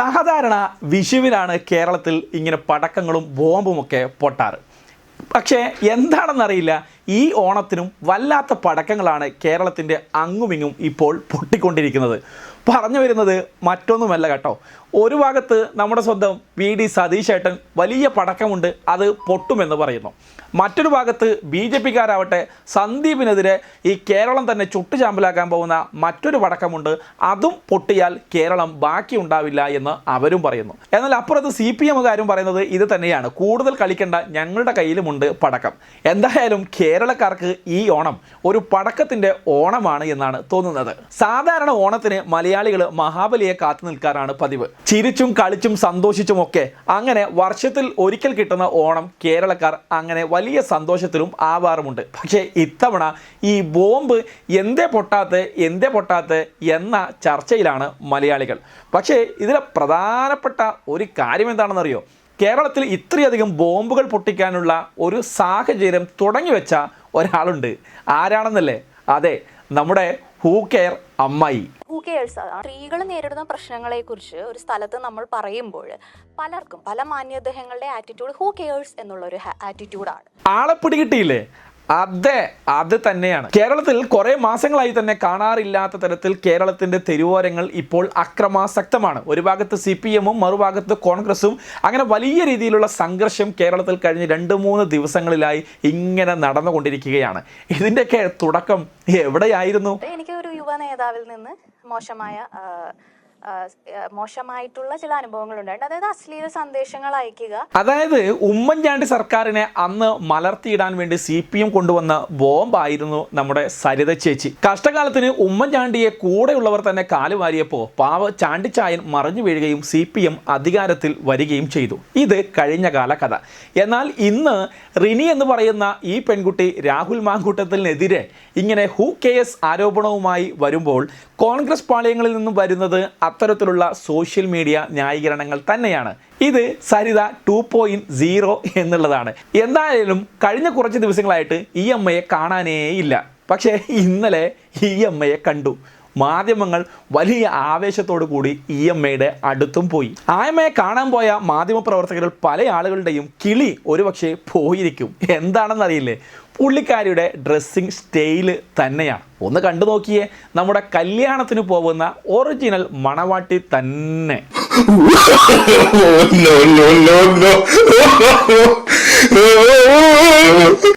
സാധാരണ വിഷുവിനാണ് കേരളത്തിൽ ഇങ്ങനെ പടക്കങ്ങളും ബോംബുമൊക്കെ പൊട്ടാറ്. പക്ഷേ എന്താണെന്നറിയില്ല ഈ ഓണത്തിനും വല്ലാത്ത പടക്കങ്ങളാണ് കേരളത്തിന്റെ അങ്ങുമിങ്ങും ഇപ്പോൾ പൊട്ടിക്കൊണ്ടിരിക്കുന്നത്. പറഞ്ഞു വരുന്നത് മറ്റൊന്നുമല്ല കേട്ടോ. ഒരു ഭാഗത്ത് നമ്മുടെ സ്വന്തം വി ഡി സതീശേട്ടൻ വലിയ പടക്കമുണ്ട് അത് പൊട്ടുമെന്ന് പറയുന്നു. മറ്റൊരു ഭാഗത്ത് ബി ജെ പിക്കാരാവട്ടെ സന്ദീപിനെതിരെ ഈ കേരളം തന്നെ ചുട്ടുചാമ്പലാക്കാൻ പോകുന്ന മറ്റൊരു പടക്കമുണ്ട് അതും പൊട്ടിയാൽ കേരളം ബാക്കി ഉണ്ടാവില്ല എന്ന് അവരും പറയുന്നു. എന്നാൽ അപ്പുറത്ത് സി പി എമ്മുകാരും പറയുന്നത് ഇത് തന്നെയാണ്. കൂടുതൽ കളിക്കേണ്ട ഞങ്ങളുടെ കയ്യിലുമുണ്ട് പടക്കം. എന്തായാലും കേരളക്കാർക്ക് ഈ ഓണം ഒരു പടക്കത്തിന്റെ ഓണമാണ് എന്നാണ് തോന്നുന്നത്. സാധാരണ ഓണത്തിന് മലയാളികൾ മഹാബലിയെ കാത്തു നിൽക്കാറാണ് പതിവ്. ചിരിച്ചും കളിച്ചും സന്തോഷിച്ചുമൊക്കെ അങ്ങനെ വർഷത്തിൽ ഒരിക്കൽ കിട്ടുന്ന ഓണം കേരളക്കാർ അങ്ങനെ വലിയ സന്തോഷത്തിലും ആവാറുമുണ്ട്. പക്ഷേ ഇത്തവണ ഈ ബോംബ് എന്തേ പൊട്ടാത്ത എന്തേ പൊട്ടാത്ത എന്ന ചർച്ചയിലാണ് മലയാളികൾ. പക്ഷേ ഇതിലെ പ്രധാനപ്പെട്ട ഒരു കാര്യം എന്താണെന്നറിയോ? കേരളത്തിൽ ഇത്രയധികം ബോംബുകൾ പൊട്ടിക്കാനുള്ള ഒരു സാഹചര്യം തുടങ്ങി വെച്ച ഒരാളുണ്ട്. ആരാണെന്നല്ലേ? അതെ നമ്മുടെ ഹൂ കെയർ അമ്മായി. ഹൂ കെയേഴ്സ് സ്ത്രീകൾ നേരിടുന്ന പ്രശ്നങ്ങളെ കുറിച്ച് ഒരു സ്ഥലത്ത് നമ്മൾ പറയുമ്പോൾ പലർക്കും പല മാന്യദേഹങ്ങളുടെ ആറ്റിറ്റ്യൂഡ് ഹൂ കെയേഴ്സ് എന്നുള്ള ഒരു ആറ്റിറ്റ്യൂഡാണ് ആളെ പിടികിട്ടിയില്ലേ? അതെ അത് തന്നെയാണ്. കേരളത്തിൽ കുറെ മാസങ്ങളായി തന്നെ കാണാറില്ലാത്ത തരത്തിൽ കേരളത്തിന്റെ തെരുവോരങ്ങൾ ഇപ്പോൾ അക്രമാസക്തമാണ്. ഒരു ഭാഗത്ത് സി പി എമ്മും മറുഭാഗത്ത് കോൺഗ്രസും. അങ്ങനെ വലിയ രീതിയിലുള്ള സംഘർഷം കേരളത്തിൽ കഴിഞ്ഞ രണ്ട് മൂന്ന് ദിവസങ്ങളിലായി ഇങ്ങനെ നടന്നുകൊണ്ടിരിക്കുകയാണ്. ഇതിന്റെയൊക്കെ തുടക്കം എവിടെയായിരുന്നു? എനിക്ക് ഒരു യുവ നേതാവിൽ നിന്ന് മോശമായ മോശമായിട്ടുള്ള ചില അനുഭവങ്ങൾ ഉണ്ടായിട്ടുണ്ട് അതായത് അശ്ലീല സന്ദേശങ്ങൾ അയക്കുക. അതായത് ഉമ്മൻചാണ്ടി സർക്കാരിനെ അന്ന് മലർത്തിയിടാൻ വേണ്ടി സി പി എം കൊണ്ടുവന്ന ബോംബായിരുന്നു നമ്മുടെ സരിത ചേച്ചി. കഷ്ടകാലത്തിന് ഉമ്മൻചാണ്ടിയെ കൂടെയുള്ളവർ തന്നെ കാലുവാരിയപ്പോൾ പാവ ചാണ്ടിച്ചായൻ മറിഞ്ഞു വീഴുകയും സി പി എം അധികാരത്തിൽ വരികയും ചെയ്തു. ഇത് കഴിഞ്ഞ കാല കഥ എന്നാൽ ഇന്ന് റിനി എന്ന് പറയുന്ന ഈ പെൺകുട്ടി രാഹുൽ മാങ്കൂട്ടത്തിനെതിരെ ഇങ്ങനെ ഹു കെ എസ് ആരോപണവുമായി വരുമ്പോൾ കോൺഗ്രസ് പാളയങ്ങളിൽ നിന്നും വരുന്നത് അത്തരത്തിലുള്ള സോഷ്യൽ മീഡിയ ന്യായീകരണങ്ങൾ തന്നെയാണ്. ഇത് സരിത ടു പോയിന്റ് സീറോ എന്നുള്ളതാണ്. എന്തായാലും കഴിഞ്ഞ കുറച്ച് ദിവസങ്ങളായിട്ട് ഈ അമ്മയെ കാണാനേ ഇല്ല പക്ഷേ ഇന്നലെ ഈ അമ്മയെ കണ്ടു. മാധ്യമങ്ങൾ വലിയ ആവേശത്തോടു കൂടി ഇ എം എയുടെ അടുത്തും പോയി. ആ അമ്മയെ കാണാൻ പോയ മാധ്യമപ്രവർത്തകരിൽ പല ആളുകളുടെയും കിളി ഒരുപക്ഷെ പോയിരിക്കും. എന്താണെന്നറിയില്ലേ പുള്ളിക്കാരിയുടെ ഡ്രസ്സിങ് സ്റ്റൈൽ തന്നെയാണ്. ഒന്ന് കണ്ടു നോക്കിയേ നമ്മുടെ കല്യാണത്തിന് പോകുന്ന ഒറിജിനൽ മണവാട്ടി തന്നെ.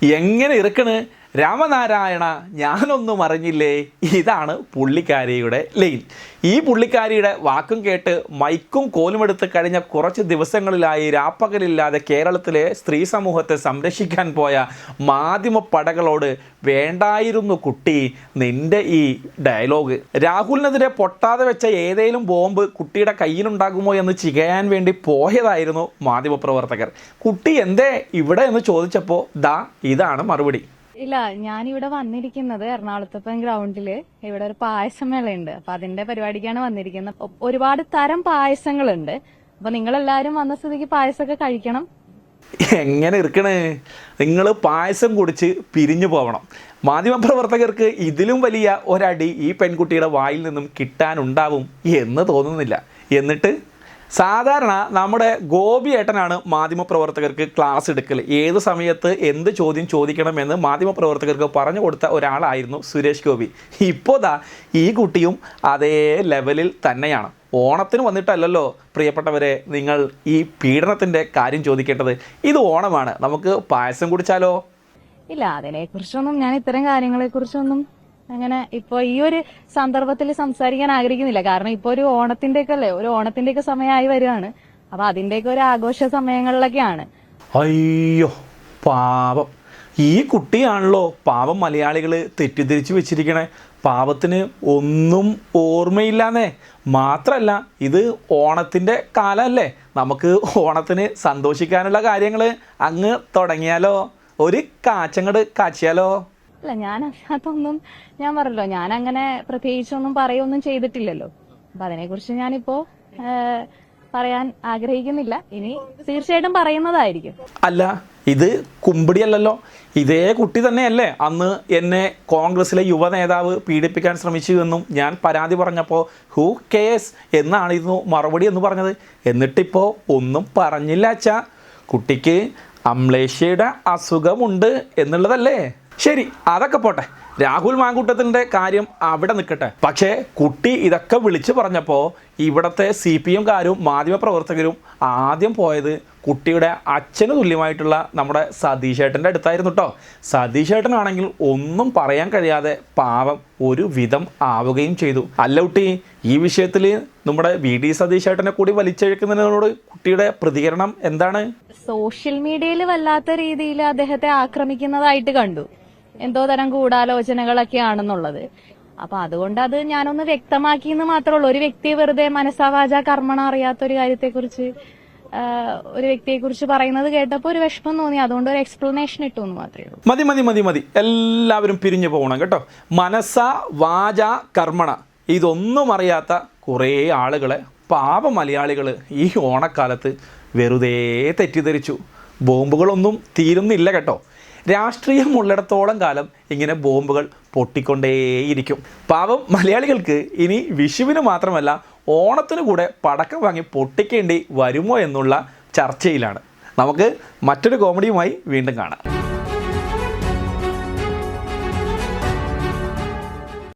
എങ്ങനെ ഇറക്കണ്? രാമനാരായണ ഞാനൊന്നും അറിഞ്ഞില്ലേ? ഇതാണ് പുള്ളിക്കാരിയുടെ ലൈൻ. ഈ പുള്ളിക്കാരിയുടെ വാക്കും കേട്ട് മൈക്കും കോലുമെടുത്ത് കഴിഞ്ഞ കുറച്ച് ദിവസങ്ങളിലായി രാപ്പകലില്ലാതെ കേരളത്തിലെ സ്ത്രീ സമൂഹത്തെ സംരക്ഷിക്കാൻ പോയ മാധ്യമ പടകളോട് വേണ്ടായിരുന്നു കുട്ടി നിന്റെ ഈ ഡയലോഗ്. രാഹുലിനെതിരെ പൊട്ടാതെ വെച്ച ഏതെങ്കിലും ബോംബ് കുട്ടിയുടെ കയ്യിലുണ്ടാകുമോ എന്ന് ചികയാൻ വേണ്ടി പോയതായിരുന്നു മാധ്യമപ്രവർത്തകർ കുട്ടി എന്തേ ഇവിടെ എന്ന് ചോദിച്ചപ്പോൾ ദാ ഇതാണ് മറുപടി. ഇല്ല ഞാനിവിടെ വന്നിരിക്കുന്നത് എറണാകുളത്തപ്പൻ ഗ്രൗണ്ടിൽ. ഇവിടെ ഒരു പായസമേളയുണ്ട് അപ്പൊ അതിന്റെ പരിപാടിക്കാണ് വന്നിരിക്കുന്നത്. ഒരുപാട് തരം പായസങ്ങളുണ്ട്. അപ്പൊ നിങ്ങളെല്ലാരും വന്ന സ്ഥിതിക്ക് പായസമൊക്കെ കഴിക്കണം. എങ്ങനെ ഇരിക്കണേ? നിങ്ങൾ പായസം കുടിച്ച് പിരിഞ്ഞു പോകണം മാധ്യമപ്രവർത്തകർക്ക് ഇതിലും വലിയ ഒരടി ഈ പെൺകുട്ടിയുടെ വായിൽ നിന്നും കിട്ടാനുണ്ടാവും എന്ന് തോന്നുന്നില്ല. എന്നിട്ട് സാധാരണ നമ്മുടെ ഗോപി ഏട്ടനാണ് മാധ്യമപ്രവർത്തകർക്ക് ക്ലാസ് എടുക്കൽ ഏത് സമയത്ത് എന്ത് ചോദ്യം ചോദിക്കണമെന്ന് മാധ്യമപ്രവർത്തകർക്ക് പറഞ്ഞു കൊടുത്ത ഒരാളായിരുന്നു സുരേഷ് ഗോപി. ഇപ്പോൾ ദാ ഈ കുട്ടിയും അതേ ലെവലിൽ തന്നെയാണ്. ഓണത്തിന് വന്നിട്ടല്ലല്ലോ പ്രിയപ്പെട്ടവരെ നിങ്ങൾ ഈ പീഡനത്തിന്റെ കാര്യം ചോദിക്കേണ്ടത്. ഇത് ഓണമാണ്. നമുക്ക് പായസം കുടിച്ചാലോ? ഇല്ല അതിനെ കുറിച്ചൊന്നും ഞാൻ ഇത്തരം കാര്യങ്ങളെ കുറിച്ചൊന്നും അങ്ങനെ ഇപ്പൊ ഈ ഒരു സന്ദർഭത്തിൽ സംസാരിക്കാൻ ആഗ്രഹിക്കുന്നില്ല. കാരണം ഇപ്പൊ ഒരു ഓണത്തിന്റെ ഒക്കെ അല്ലേ ഒരു ഓണത്തിന്റെ ഒക്കെ സമയമായി വരികയാണ്. അപ്പൊ അതിന്റെയൊക്കെ ഒരു ആഘോഷ സമയങ്ങളിലൊക്കെയാണ്. അയ്യോ പാവം. ഈ കുട്ടിയാണല്ലോ പാവം മലയാളികൾ തെറ്റിദ്ധരിച്ച് വെച്ചിരിക്കണേ. പാവത്തിന് ഒന്നും ഓർമ്മയില്ലാന്നേ. മാത്രല്ല ഇത് ഓണത്തിന്റെ കാലമല്ലേ നമുക്ക് ഓണത്തിന് സന്തോഷിക്കാനുള്ള കാര്യങ്ങൾ അങ്ങ് തുടങ്ങിയാലോ? ഒരു കാച്ചങ്ങട് കാച്ചിയാലോ? അല്ല ഞാൻ അതിനകത്തൊന്നും ഞാൻ പറഞ്ഞല്ലോ ഞാൻ അങ്ങനെ പ്രത്യേകിച്ചൊന്നും പറയൊന്നും ചെയ്തിട്ടില്ലല്ലോ. അപ്പൊ അതിനെ കുറിച്ച് ഞാനിപ്പോ പറയാൻ ആഗ്രഹിക്കുന്നില്ല. ഇനി തീർച്ചയായിട്ടും പറയുന്നതായിരിക്കും. അല്ല ഇത് കുമ്പിടിയല്ലല്ലോ. ഇതേ കുട്ടി തന്നെയല്ലേ അന്ന് എന്നെ കോൺഗ്രസിലെ യുവ നേതാവ് പീഡിപ്പിക്കാൻ ശ്രമിച്ചു എന്നും ഞാൻ പരാതി പറഞ്ഞപ്പോൾ ഹൂ കേസ് എന്നാണിരുന്നു മറുപടി എന്ന് പറഞ്ഞത്. എന്നിട്ടിപ്പോൾ ഒന്നും പറഞ്ഞില്ല അച്ഛാ. കുട്ടിക്ക് അമ്ലേഷ്യയുടെ അസുഖമുണ്ട് എന്നുള്ളതല്ലേ? ശരി അതൊക്കെ പോട്ടെ. രാഹുൽ മാങ്കൂട്ടത്തിന്റെ കാര്യം അവിടെ നിൽക്കട്ടെ. പക്ഷേ കുട്ടി ഇതൊക്കെ വിളിച്ചു പറഞ്ഞപ്പോൾ ഇവിടുത്തെ സി പി എംകാരും മാധ്യമപ്രവർത്തകരും ആദ്യം പോയത് കുട്ടിയുടെ അച്ഛന് തുല്യമായിട്ടുള്ള നമ്മുടെ സതീഷേട്ടന്റെ അടുത്തായിരുന്നു കേട്ടോ സതീഷേട്ടനാണെങ്കിൽ ഒന്നും പറയാൻ കഴിയാതെ പാവം ഒരു വിധം ആവുകയും ചെയ്തു. അല്ല കുട്ടി ഈ വിഷയത്തിൽ നമ്മുടെ വി ഡി സതീശേട്ടനെ കൂടി വലിച്ചഴിക്കുന്നതിനോട് കുട്ടിയുടെ പ്രതികരണം എന്താണ്? സോഷ്യൽ മീഡിയയിൽ വല്ലാത്ത രീതിയിൽ അദ്ദേഹത്തെ ആക്രമിക്കുന്നതായിട്ട് കണ്ടു. എന്തോ തരം ഗൂഢാലോചനകളൊക്കെയാണെന്നുള്ളത്. അപ്പൊ അതുകൊണ്ട് അത് ഞാനൊന്ന് വ്യക്തമാക്കി എന്ന് മാത്രമേ ഉള്ളൂ ഒരു വ്യക്തിയെ വെറുതെ മനസ്സാവാച കർമ്മണ അറിയാത്ത ഒരു കാര്യത്തെക്കുറിച്ച് ഒരു വ്യക്തിയെ കുറിച്ച് പറയുന്നത് കേട്ടപ്പോൾ ഒരു വിഷമം തോന്നി. അതുകൊണ്ട് ഒരു എക്സ്പ്ലനേഷൻ ഇട്ടു എന്ന് മാത്രമേ ഉള്ളൂ. മതി മതി മതി മതി. എല്ലാവരും പിരിഞ്ഞു പോകണം കേട്ടോ. മനസ്സ വാച കർമ്മണ. ഇതൊന്നും അറിയാത്ത കുറേ ആളുകളെ പാപ മലയാളികൾ ഈ ഓണക്കാലത്ത് വെറുതെ തെറ്റിദ്ധരിച്ചു. ബോംബുകളൊന്നും തീരുന്നില്ല കേട്ടോ. രാഷ്ട്രീയം ഉള്ളിടത്തോളം കാലം ഇങ്ങനെ ബോംബുകൾ പൊട്ടിക്കൊണ്ടേയിരിക്കും. പാവം മലയാളികൾക്ക് ഇനി വിഷുവിന് മാത്രമല്ല ഓണത്തിന് കൂടെ പടക്കം വാങ്ങി പൊട്ടിക്കേണ്ടി വരുമോ എന്നുള്ള ചർച്ചയിലാണ്. നമുക്ക് മറ്റൊരു കോമഡിയുമായി വീണ്ടും കാണാം.